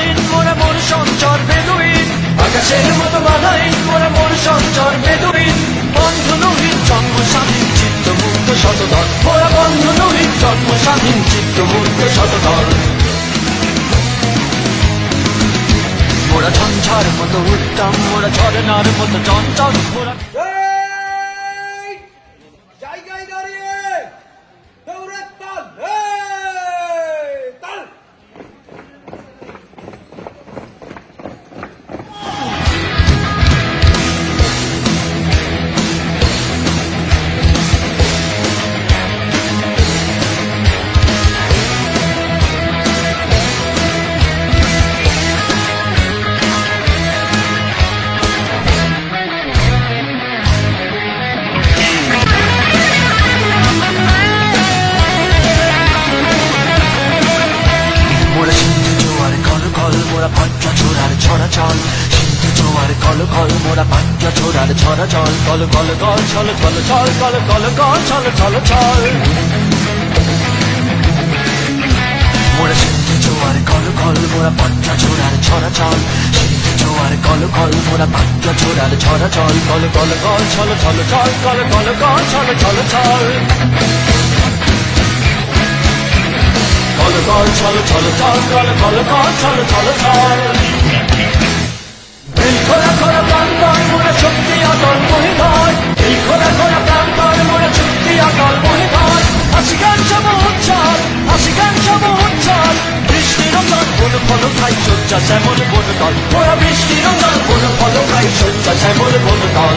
মতো বাধাহীন মোরা মন সঞ্চর বেদুইন। আকাশের মতো বাধাহীন মোরা মন সঞ্চর বেদুইন। বন্ধ নহিত জন্ম স্বাধীন চিত্ত মুক্ত শতদল মোরা বন্ধ নহিত জন্ম স্বাধীন চিত্ত মুক্ত শতদল মোরা ঝঞ্ঝার মতো উত্তম, মোরা ঝরনার মতো চঞ্চল, মোরা ছড়া চল, সিন্ধু জোয়ার কল কল, মোরা পাঞ্জা ছোড়ার ছড়া চল, কল কল কল ছল ছল ছল কল কল কল ছল ছল ছল মোরা সিন্ধু জোয়ার কল কল, মোরা পাঞ্জা ছোড়ার ছড়া চল, সিন্ধু জোয়ার কল কল, মোরা পাঞ্জা ছোড়ার ছড়া চল, কল কল কল ছল ছল ছল কল কল কল ছল ছল ছল কল ছল ছল ছল কল কল কল ছল ছল ছল এই খোলা খোলা প্রান্তর মোরা শক্তি অটল মহিধর। এই খোলা খোলা প্রান্তর মোরা শক্তি অটল মহিধর। হাসি গান সব উচ্ছল হাসি গান সব উচ্ছল বৃষ্টি রঞ্জন বন ফল খাই সজ্জা শ্যামল বন দল মোরা বৃষ্টি রঞ্জন বন ফল খাই সজ্জা শ্যামল বন দল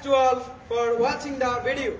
Thanks to all for watching the video.